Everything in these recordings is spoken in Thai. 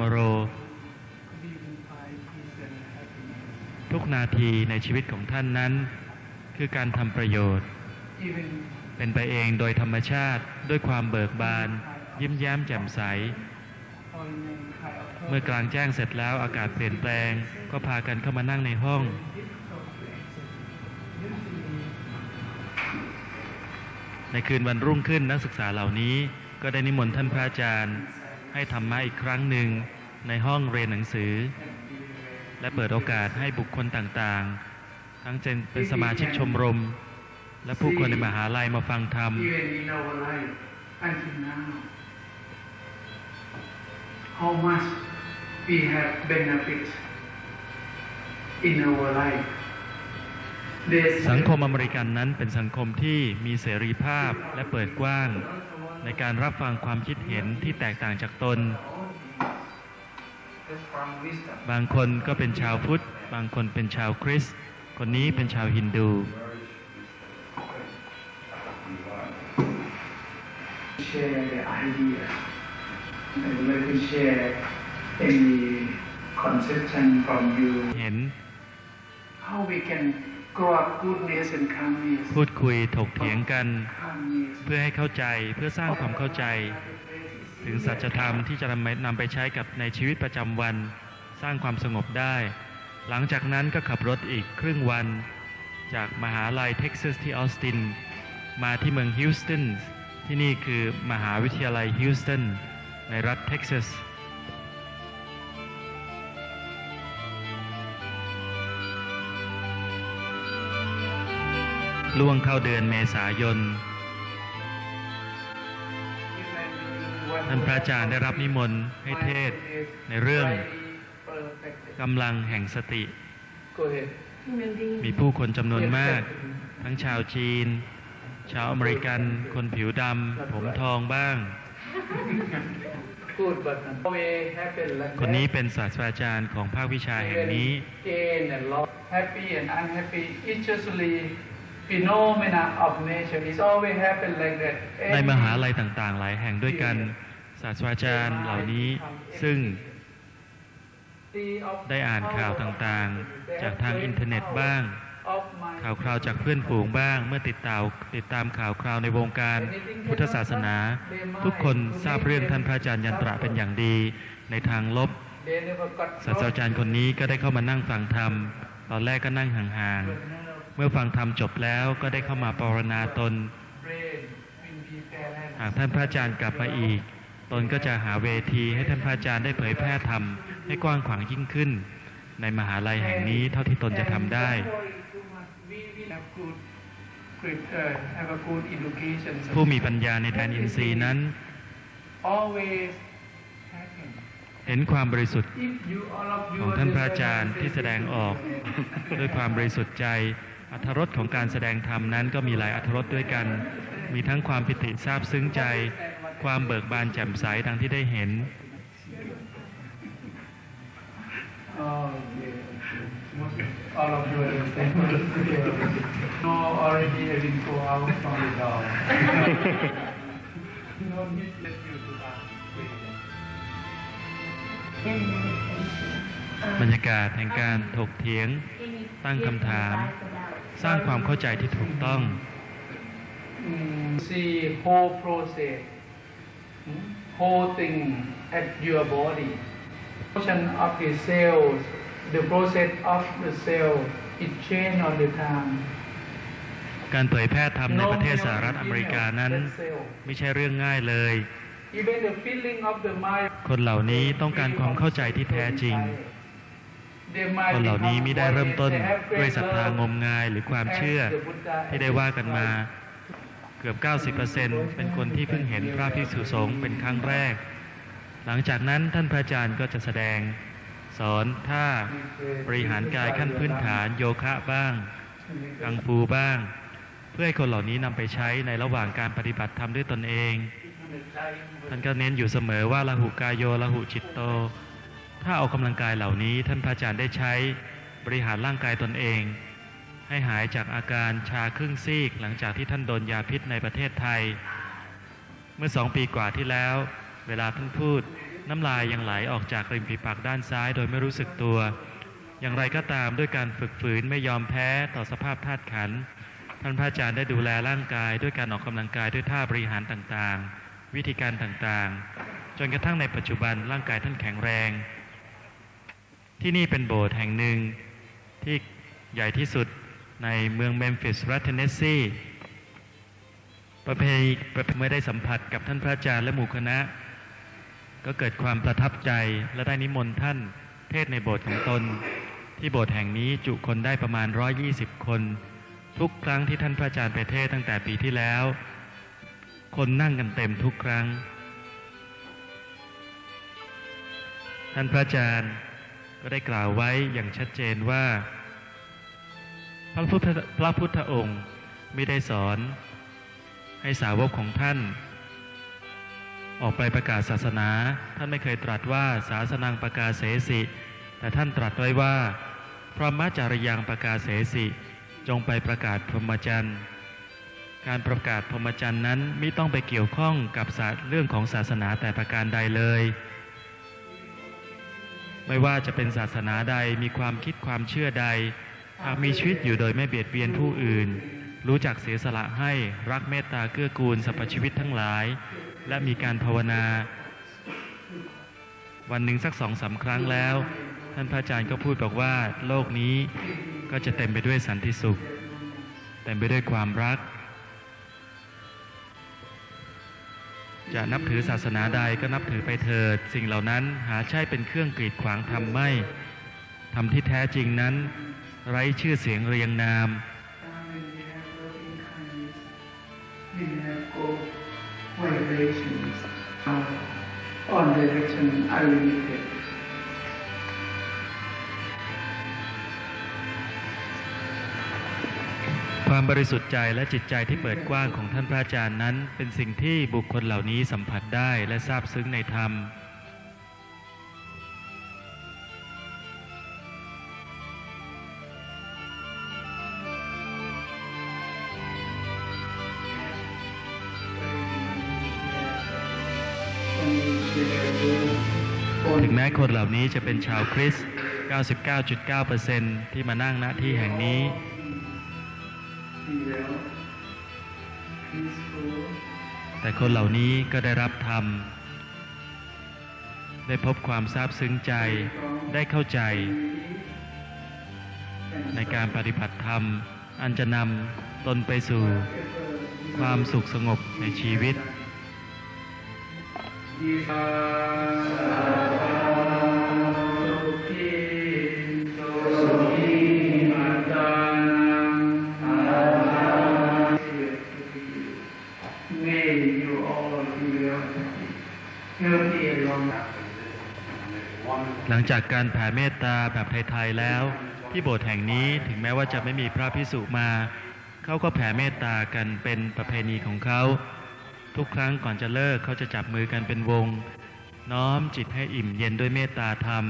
มโร ทุกนาทีในชีวิตของท่านนั้น คือการทำประโยชน์ เป็นไปเองโดยธรรมชาติด้วยความเบิกบาน ยิ้มแย้มแจ่มใส เมื่อกลางแจ้งเสร็จแล้วอากาศเปลี่ยนแปลง ก็พากันเข้ามานั่งในห้องในคืนวันรุ่งขึ้นนักศึกษาเหล่านี้ก็ได้นิมนต์ท่านพระอาจารย์ ให้ธรรมะอีกครั้งหนึ่งในห้องเรียนหนังสือ และเปิดโอกาสให้บุคคลต่างๆ ทั้งเป็นสมาชิกชมรม และผู้คนในมหาลัยมาฟังธรรม even in our life until now. How much we have benefit in our life. They สังคมอเมริกันนั้นเป็นสังคมที่มีเสรีภาพและเปิดกว้าง ในการรับฟังความคิดเห็นที่แตกต่างจากตน Just from wisdom. บางคนก็เป็นชาวพุทธ บางคนเป็นชาวคริสต์คนนี้เป็นชาวฮินดู Share the idea. I would like to share any conception from you เห็น how we can grow up goodness and calmness. พูดคุยถกเถียงกัน Calmness. เพื่อให้เข้าใจเพื่อสร้างความเข้าใจ ถึงสัจธรรมที่จะนำไปนำไปใช้กับในชีวิตประจำวัน สร้างความสงบได้ หลังจากนั้นก็ขับรถอีกครึ่งวัน จากมหาลัยเท็กซัสที่ออสติน มาที่เมืองฮิวสตันที่นี่คือมหาวิทยาลัยฮิวสตันในรัฐเท็กซัส ล่วงเข้าเดือนเมษายน ท่านพระอาจารย์ได้รับนิมนต์ให้เทศในเรื่องกำลังแห่งสติ มีผู้คนจำนวนมาก ทั้งชาวจีน ชาวอเมริกัน คนผิวดำ ผมทองบ้าง คนนี้เป็นศาสตราจารย์ของภาควิชาแห่งนี้ happy and unhappy, is usually phenomena of nature. It's always happen like that. ในมหาลัยต่างๆ หลายแห่งด้วยกันศาสตราจารย์เหล่านี้ซึ่งได้อ่านข่าวต่างๆ จากทางอินเทอร์เน็ตบ้าง ข่าวคราวจากเพื่อนฝูงบ้าง เมื่อติดตามติดตามข่าวคราวในวงการพุทธศาสนา ทุกคนทราบเรื่องท่านพระอาจารย์ยันตระเป็นอย่างดีในทางลบศาสตราจารย์คนนี้ก็ได้เข้ามานั่งฟังธรรมตอนแรกก็นั่งห่างๆ เมื่อฟังธรรมจบแล้วก็ได้เข้ามาปรณนาตน หากท่านพระอาจารย์กลับมาอีก ตนก็จะหาเวทีให้ท่านพระอาจารย์ได้เผยแพร่ธรรมให้กว้างขวางยิ่งขึ้น ในมหาลัยแห่งนี้เท่าที่ตนจะทำได้ ผู้มีปัญญาในแดนอินทรีย์นั้น เห็นความบริสุทธิ์ของท่านพระอาจารย์ที่แสดงออก ด้วยความบริสุทธิ์ใจ อัธรสของการแสดงธรรมนั้นก็มีหลายอัธรสด้วยกัน มีทั้งความปิติซาบซึ้งใจ ความเบิกบานแจ่มใสดังที่ได้เห็น Oh, yeah. All of you understand. no, already having four hours from the door. no need let you to ask. บรรยากาศแห่งการถกเถียง ตั้งคำถาม สร้างความเข้าใจที่ถูกต้อง Mm, see whole process, mm, whole thing at your body. Motion of the cells, the process of the cell, it change all the time. การเผยแพร่ธรรมในประเทศสหรัฐอเมริกานั้น ไม่ใช่เรื่องง่ายเลย Even the feeling of the mind. คนเหล่านี้ต้องการความเข้าใจที่แท้จริง They might คนเหล่านี้ไม่ได้เริ่มต้นด้วยศรัทธางมงายหรือความเชื่อที่ได้ว่ากันมาเกือบ 90%เป็นคนที่เพิ่งเห็นพระภิกษุสงฆ์เป็นครั้งแรก หลังจากนั้นท่านพระอาจารย์ก็จะแสดง สอนท่าบริหารกายขั้นพื้นฐานโยคะบ้าง กังฟูบ้าง เพื่อให้คนเหล่านี้นำไปใช้ในระหว่างการปฏิบัติธรรมด้วยตนเอง ท่านก็เน้นอยู่เสมอว่าละหุกายโยละหุจิตโต ถ้าออกกำลังกายเหล่านี้ท่านพระอาจารย์ได้ใช้บริหารร่างกายตนเอง ให้หายจากอาการชาครึ่งซีกหลังจากที่ท่านโดนยาพิษในประเทศไทย เมื่อสองปีกว่าที่แล้ว เวลาท่านพูด น้ำลายยังไหลออกจากริมฝีปากด้านซ้ายโดยไม่รู้สึกตัว อย่างไรก็ตามด้วยการฝึกฝืนไม่ยอมแพ้ต่อสภาพธาตุขัน ท่านพระอาจารย์ได้ดูแลร่างกายด้วยการออกกำลังกายด้วยท่าบริหารต่างๆ วิธีการต่างๆ จนกระทั่งในปัจจุบันร่างกายท่านแข็งแรง ที่นี่เป็นโบสถ์แห่งหนึ่งที่ใหญ่ที่สุดในเมืองเมมฟิสรัฐเทนเนสซีประเพณีเมื่อได้สัมผัสกับท่านพระอาจารย์และหมู่คณะ ก็เกิดความประทับใจและได้นิมนต์ท่านเทศในโบสถ์ของตน ที่โบสถ์แห่งนี้จุคนได้ประมาณ 120 คน ทุกครั้งที่ท่านพระอาจารย์ไปเทศตั้งแต่ปีที่แล้ว คนนั่งกันเต็มทุกครั้ง ท่านพระอาจารย์ ก็ได้กล่าวไว้อย่างชัดเจนว่า พระพุทธพระพุทธองค์ไม่ได้สอน ให้สาวกของท่าน ออกไปประกาศศาสนา ท่านไม่เคยตรัสว่าศาสนังประกาศเสสิ แต่ท่านตรัสไว้ว่าพระมจารยังประกาศเสสิ จงไปประกาศพรหมจรรย์การประกาศพรหมจรรย์นั้นไม่ต้องไปเกี่ยวข้องกับเรื่องของศาสนาแต่ประการใดเลย ไม่ว่าจะเป็นศาสนาใดมีความคิดความเชื่อใดหากมีชีวิตอยู่โดยไม่เบียดเบียนผู้อื่น รู้จักเสียสละให้รักเมตตาเกื้อกูลสรรพชีวิตทั้งหลาย และมีการภาวนา วันหนึ่งสักสองสาครั้งแล้ว ท่านพระอาจารย์ก็พูดบอกว่า โลกนี้ก็จะเต็มไปด้วยสันติสุข เต็มไปด้วยความรัก จะนับถือศาสนาใดก็นับถือไปเถิด สิ่งเหล่านั้นหาใช่เป็นเครื่องกีดขวางทำไม่ทำที่แท้จริงนั้น ไร้ชื่อเสียงเรียงนาม We have good vibrations. On direction are limited. ความบริสุทธิ์ใจและจิตใจที่เปิดกว้างของท่านพระอาจารย์นั้น เป็นสิ่งที่บุคคลเหล่านี้สัมผัสได้และทราบซึ้งในธรรม ถึงแม้คนเหล่านี้จะเป็นชาวคริสต์ 99.9%ที่มานั่งณที่แห่งนี้ แต่คนเหล่านี้ก็ได้รับธรรม ได้พบความซาบซึ้งใจ ได้เข้าใจ ในการปฏิบัติธรรม อันจะนำตนไปสู่ความสุขสงบในชีวิต May หลังจากการแผ่เมตตาแบบไทยๆแล้ว ที่โบสถ์แห่งนี้ถึงแม้ว่าจะไม่มีพระพิสุมา เขาก็แผ่เมตตากันเป็นประเพณีของเขา ทุกครั้งก่อนจะเลิกเขาจะจับมือกันเป็นวง น้อมจิตให้อิ่มเย็นด้วยเมตตาธรรม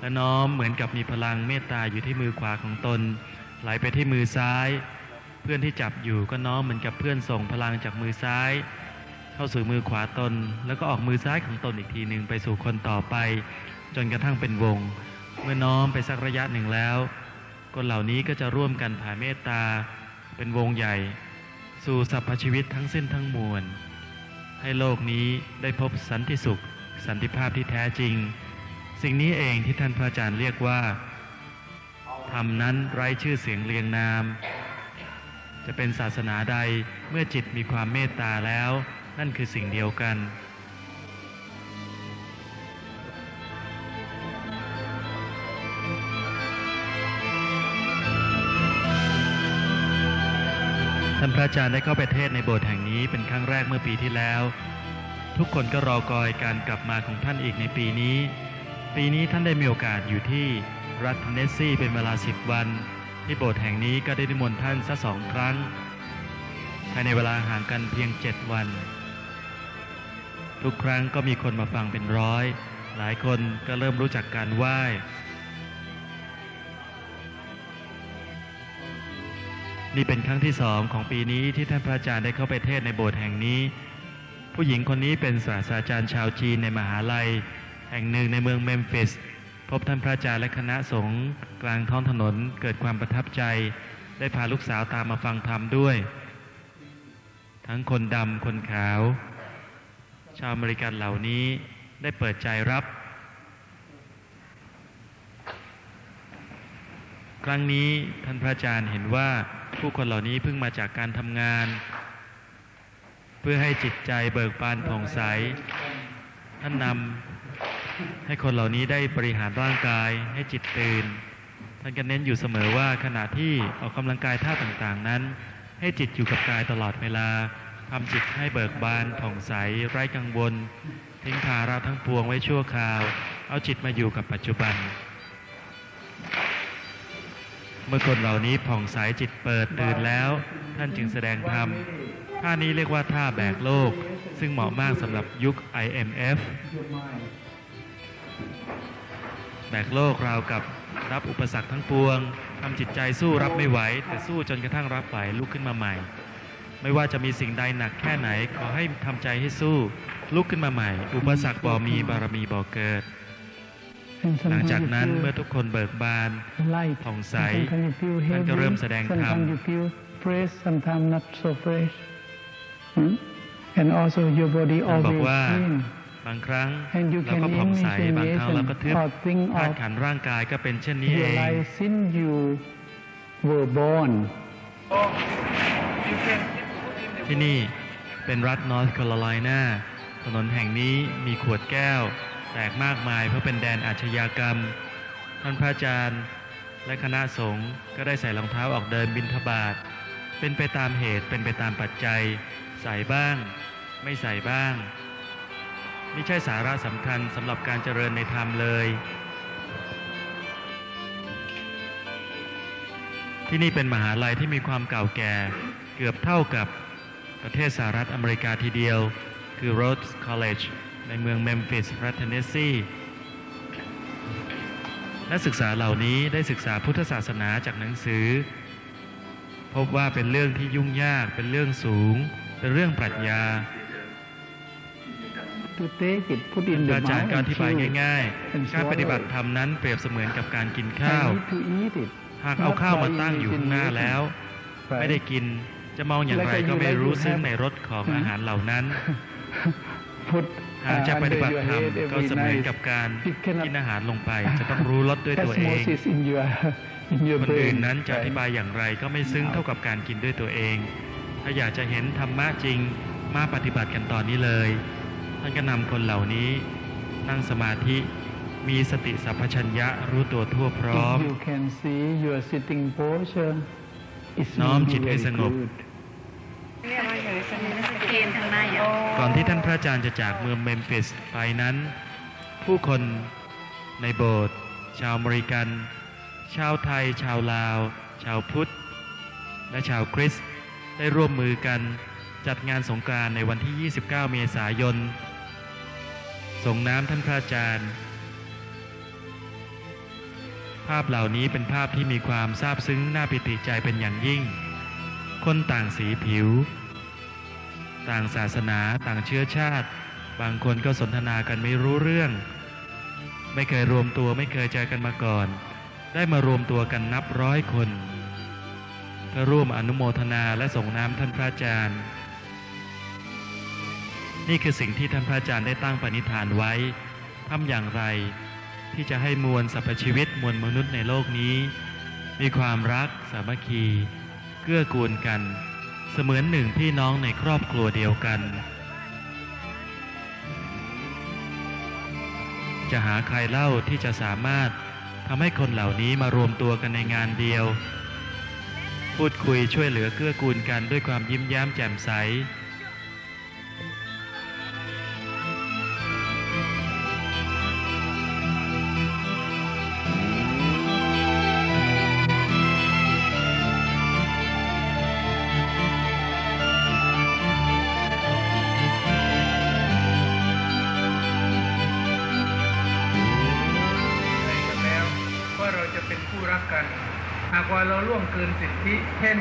และน้อมเหมือนกับมีพลังเมตตาอยู่ที่มือขวาของตน ไหลไปที่มือซ้าย เพื่อนที่จับอยู่ก็น้อมเหมือนกับเพื่อนส่งพลังจากมือซ้าย เข้าสู่มือขวาตน แล้วก็ออกมือซ้ายของตนอีกทีหนึ่งไปสู่คนต่อไป จนกระทั่งเป็นวง เมื่อน้อมไปสักระยะหนึ่งแล้ว คนเหล่านี้ก็จะร่วมกันแผ่เมตตา เป็นวงใหญ่ สู่สรรพชีวิตทั้งสิ้นทั้งมวล ให้โลกนี้ได้พบสันติสุข สันติภาพที่แท้จริง สิ่งนี้เองที่ท่านพระอาจารย์เรียกว่าธรรมนั้นไร้ชื่อเสียงเรียงนาม จะเป็นศาสนาใดเมื่อจิตมีความเมตตาแล้ว นั่นคือสิ่งเดียวกันานพระอาจารย์ได้เข้าไปเทศในโบสถ์แห่งนี้เป็นครั้งแรกเมื่อปีที่แล้ว ทุกคนก็รอคอยการกลับมาของท่านอีกในปีนี้ ปีนี้ท่านได้มีโอกาสอยู่ที่รัฐเนสซี่เป็นเวลาสิบวัน ที่โบสถ์แห่งนี้ก็ได้นิมนต์ท่านสักสองครั้ง ภายในเวลาห่างกันเพียงเจ็ดวัน ทุกครั้งก็มีคนมาฟังเป็นร้อย หลายคนก็เริ่มรู้จักการไหว้ นี่เป็นครั้งที่สองของปีนี้ที่ท่านพระอาจารย์ได้เข้าไปเทศในโบสถ์แห่งนี้ ผู้หญิงคนนี้เป็นศาสตราจารย์ชาวจีนในมหาลัย แห่งหนึ่งในเมืองเมมฟิส พบท่านพระอาจารย์และคณะสงฆ์กลางท้องถนนเกิดความประทับใจ ได้พาลูกสาวตามมาฟังธรรมด้วย ทั้งคนดำคนขาว ชาวอเมริกันเหล่านี้ได้เปิดใจรับ ครั้งนี้ท่านพระอาจารย์เห็นว่าผู้คนเหล่านี้เพิ่งมาจากการทำงาน เพื่อให้จิตใจเบิกบานผ่องใส ท่านนำให้คนเหล่านี้ได้บริหารร่างกายให้จิตตื่น ท่านก็เน้นอยู่เสมอว่าขณะที่ออกกำลังกายท่าต่างๆนั้น ให้จิตอยู่กับกายตลอดเวลาทำจิตให้เบิกบานผ่องใสไร้กังวล ทิ้งภาระทั้งปวงไว้ชั่วคราว เอาจิตมาอยู่กับปัจจุบัน เมื่อคนเหล่านี้ผ่องใสจิตเปิดตื่นแล้ว ท่านจึงแสดงธรรมท่านี้เรียกว่าท่าแบกโลก ซึ่งเหมาะมากสำหรับยุค IMF แบกโลกราวกับรับอุปสรรคทั้งปวงทำจิตใจสู้รับไม่ไหว แต่สู้จนกระทั่งรับไหวลุกขึ้นมาใหม่ ไม่ว่าจะมีสิ่งใดหนักแค่ไหน ขอให้ทำใจให้สู้ ลุกขึ้นมาใหม่ อุปสรรคบ่มีบารมีบ่เกิด หลัง sometimes จาก you นั้น feel เมื่อทุกคนเบิกบาน light, ผ่องใส sometimes you feel ท่านก็เริ่ม heavy, แสดงธรรม sometimes you feel fresh, sometimes not so fresh. Hmm? And also your body ท่านบอก always ว่า clean. บางครั้ง And you เรา can ก็ผ่องใส imagine บางครั้งเราก็ทึบ or think ธาตุ of ขันธ์ร่างกายก็เป็นเช่นนี้เอ your ง life since you were born. Oh, you can put in the ที่นี่เป็นรัฐนอร์ทแคโรไลนาถนนแห่งนี้มีขวดแก้ว แตกมากมายเพราะเป็นแดนอาชญากรรม ท่านพระอาจารย์และคณะสงฆ์ก็ได้ใส่รองเท้าออกเดินบิณฑบาตเป็นไปตามเหตุเป็นไปตามปัจจัย ใส่บ้าง ไม่ใส่บ้าง ไม่ใช่สาระสำคัญสำหรับการเจริญในธรรมเลย ที่นี่เป็นมหาลัยที่มีความเก่าแก่เกือบเท่ากับประเทศสหรัฐอเมริกาทีเดียว คือ Rhodes College ในเมืองเมมฟิสรัฐเทนเนสซีนักศึกษาเหล่านี้ได้ศึกษาพุทธศาสนาจากหนังสือ พบว่าเป็นเรื่องที่ยุ่งยากเป็นเรื่องสูง เป็นเรื่องปรัชญา To take it, put in พ the ระอาจารย์ mouth ก็อ and ธิบาย chew. ง่าย and ๆการปฏิบัติ swallow ธรรมนั้นเปรียบเสมือนกับการกิน it. ข้าว I need to eat it. หากเอาข้าวมาตั้งอยู่ข้างหน้าแล้ว Right? ไม่ได้กินจะมองอย่างไรก็ไม่รู้ซึ้งในรสของอาหารเหล่านั้น Put หาก จะ uh, ปฏิบั under ติ your ธรรม head ก็ every เสมือน night. กับการ You cannot กินอาหารลงไป จะต้องรู้รสด้วยตัวเอง osmosis in your in your คนอื่น brain. นั้นจะอ right? ธิบายอย่างไรก็ไม่ซึ้งเท่ากับการกินด้วยตัวเอง ถ้าอยากจะเห็นธรรมะจริงมาปฏิบัติกันตอนนี้เลยท่านก็นำคนเหล่านี้ นั่งสมาธิมีสติสัพพัญญะรู้ตัวทั่วพร้อม If you can see your sitting posture, it's น้อม maybe จิตให้ very สงบ good. เรียกว่าอนทสเกนทางในอะก่อนที่ท่านพระอาจารย์จะจากเมืองเมมฟิสไปนั้น ผู้คนในโบสถ์ชาวอเมริกัน ชาวไทย ชาวลาว ชาวพุทธ และชาวคริสต์ได้ร่วมมือกันจัดงานสงกรานต์ในวันที่ 29 เมษายน ส่งน้ำท่านพระอาจารย์ ภาพเหล่านี้เป็นภาพที่มีความซาบซึ้งน่าปิติใจเป็นอย่างยิ่ง คนต่างสีผิว ต่างศาสนาต่างเชื้อชาติ บางคนก็สนทนากันไม่รู้เรื่อง ไม่เคยรวมตัวไม่เคยเจอกันมาก่อน ได้มารวมตัวกันนับร้อยคนเพื่อร่วมอนุโมทนาและส่งน้ำท่านพระอาจารย์ นี่คือสิ่งที่ท่านพระอาจารย์ได้ตั้งปณิธานไว้ทำอย่างไร ที่จะให้มวลสรรพชีวิตมวลมนุษย์ในโลกนี้ มีความรักสามัคคีเกื้อกูลกัน เสมือนหนึ่งพี่น้องในครอบครัวเดียวกัน จะหาใครเล่าที่จะสามารถทำให้คนเหล่านี้มารวมตัวกันในงานเดียว พูดคุยช่วยเหลือเกื้อกูลกันด้วยความยิ้มแย้มแจ่มใส ล่วงเกินสิทธิเช่น